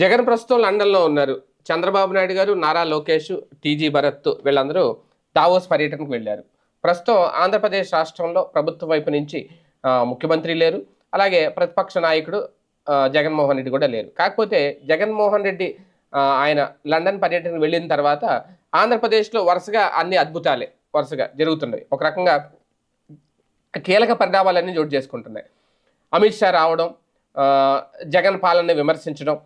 జగన్ ప్రస్తుతం లండన్లో ఉన్నారు. చంద్రబాబు నాయుడు గారు నారా లోకేష్ టీజీ భరత్ వీళ్ళందరూ దావోస్ పర్యటనకు వెళ్ళారు. ప్రస్తుతం ఆంధ్రప్రదేశ్ రాష్ట్రంలో ప్రభుత్వం వైపు నుంచి ముఖ్యమంత్రి లేరు. అలాగే ప్రతిపక్ష నాయకుడు జగన్మోహన్ రెడ్డి కూడా లేరు. కాకపోతే జగన్మోహన్ రెడ్డి ఆయన లండన్ పర్యటనకు వెళ్ళిన తర్వాత ఆంధ్రప్రదేశ్లో వరుసగా అన్ని అద్భుతాలే వరుసగా జరుగుతున్నాయి. ఒక రకంగా కీలక పరిణామాలన్నీ చోటు చేసుకుంటున్నాయి. అమిత్ షా రావడం జగన్ పాలనని విమర్శించడం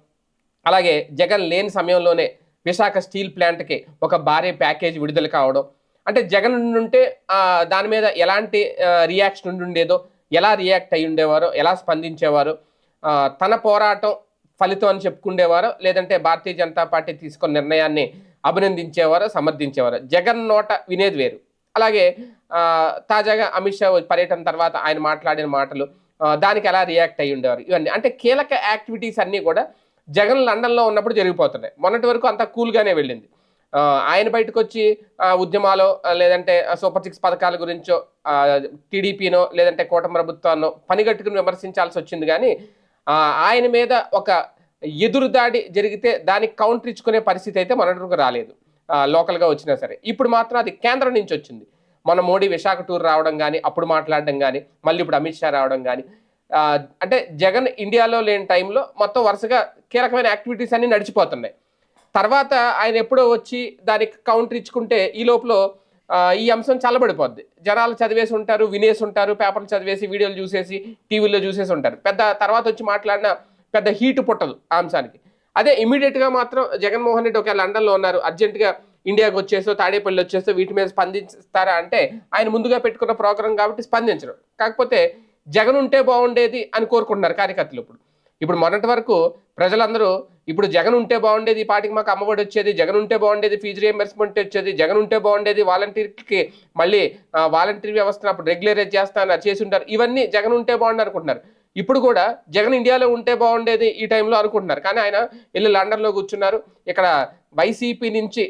అలాగే జగన్ లేని సమయంలోనే విశాఖ స్టీల్ ప్లాంట్కి ఒక భారీ ప్యాకేజ్ విడుదల కావడం. అంటే జగన్ ఉంటే దాని మీద ఎలాంటి రియాక్షన్ ఉండేదో ఎలా రియాక్ట్ అయి ఉండేవారో ఎలా స్పందించేవారు తన పోరాటం ఫలితం అని చెప్పుకుండేవారు లేదంటే భారతీయ జనతా పార్టీ తీసుకున్న నిర్ణయాన్ని అభినందించేవారు సమర్థించేవారు. జగన్ నోట వినేది వేరు. అలాగే తాజాగా అమిత్ షా పర్యటన తర్వాత ఆయన మాట్లాడిన మాటలు దానికి ఎలా రియాక్ట్ అయ్యి ఉండేవారు ఇవన్నీ. అంటే కీలక యాక్టివిటీస్ అన్నీ కూడా జగన్ లండన్లో ఉన్నప్పుడు జరిగిపోతున్నాయి. మొన్నటి వరకు అంతా కూల్గానే వెళ్ళింది. ఆయన బయటకు వచ్చి ఉద్యమాలో లేదంటే సూపర్ సిక్స్ పథకాల గురించో టీడీపీనో లేదంటే కూటమి ప్రభుత్వాన్నో పనిగట్టుకుని విమర్శించాల్సి వచ్చింది కానీ ఆయన మీద ఒక ఎదురుదాడి జరిగితే దానికి కౌంటర్ ఇచ్చుకునే పరిస్థితి అయితే మొన్నటి వరకు రాలేదు. లోకల్గా వచ్చినా సరే. ఇప్పుడు మాత్రం అది కేంద్రం నుంచి వచ్చింది. మన మోడీ విశాఖ టూర్ రావడం కానీ అప్పుడు మాట్లాడడం కానీ మళ్ళీ ఇప్పుడు అమిత్ షా రావడం కానీ అంటే జగన్ ఇండియాలో లేని టైంలో మొత్తం వరుసగా కీలకమైన యాక్టివిటీస్ అన్నీ నడిచిపోతున్నాయి. తర్వాత ఆయన ఎప్పుడో వచ్చి దానికి కౌంటర్ ఇచ్చుకుంటే ఈ లోపల ఈ అంశం చల్లబడిపోద్ది. జనాలు చదివేసి ఉంటారు వినేసి ఉంటారు పేపర్లు చదివేసి వీడియోలు చూసేసి టీవీలో చూసేసి ఉంటారు. పెద్ద తర్వాత వచ్చి మాట్లాడిన పెద్ద హీట్ పుట్టదు ఆ అంశానికి. అదే ఇమీడియట్గా మాత్రం జగన్మోహన్ రెడ్డి ఒక లండన్లో ఉన్నారు అర్జెంటుగా ఇండియాకి వచ్చేసో తాడేపల్లి వచ్చేసో వీటి మీద స్పందిస్తారా అంటే ఆయన ముందుగా పెట్టుకున్న ప్రోగ్రాం కాబట్టి స్పందించరు. కాకపోతే జగన్ ఉంటే బాగుండేది అని కోరుకుంటున్నారు కార్యకర్తలు ఇప్పుడు. ఇప్పుడు మొన్నటి వరకు ప్రజలందరూ ఇప్పుడు జగన్ ఉంటే బాగుండేది ఈ మాకు అమ్మఒడి వచ్చేది జగన్ ఉంటే బాగుండేది ఫీజు రియంబర్స్మెంట్ వచ్చేది జగన్ ఉంటే బాగుండేది వాలంటీర్కి మళ్ళీ వాలంటీర్ వ్యవస్థను అప్పుడు రెగ్యులరైజ్ చేస్తాను చేసి ఉంటారు. ఇవన్నీ జగన్ ఉంటే బాగుండు అనుకుంటున్నారు. ఇప్పుడు కూడా జగన్ ఇండియాలో ఉంటే బాగుండేది ఈ టైంలో అనుకుంటున్నారు. కానీ ఆయన వెళ్ళి లండన్లో కూర్చున్నారు. ఇక్కడ వైసీపీ నుంచి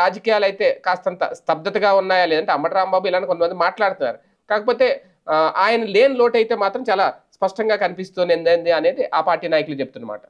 రాజకీయాలు అయితే కాస్తంత స్తబ్దతగా ఉన్నాయా లేదంటే అమ్మటి రాంబాబు ఇలాంటి కొంతమంది మాట్లాడుతున్నారు. కాకపోతే ఆయన లేని లోటు అయితే మాత్రం చాలా స్పష్టంగా కనిపిస్తుంది అనేది ఆ పార్టీ నాయకులు చెప్తున్నమాట.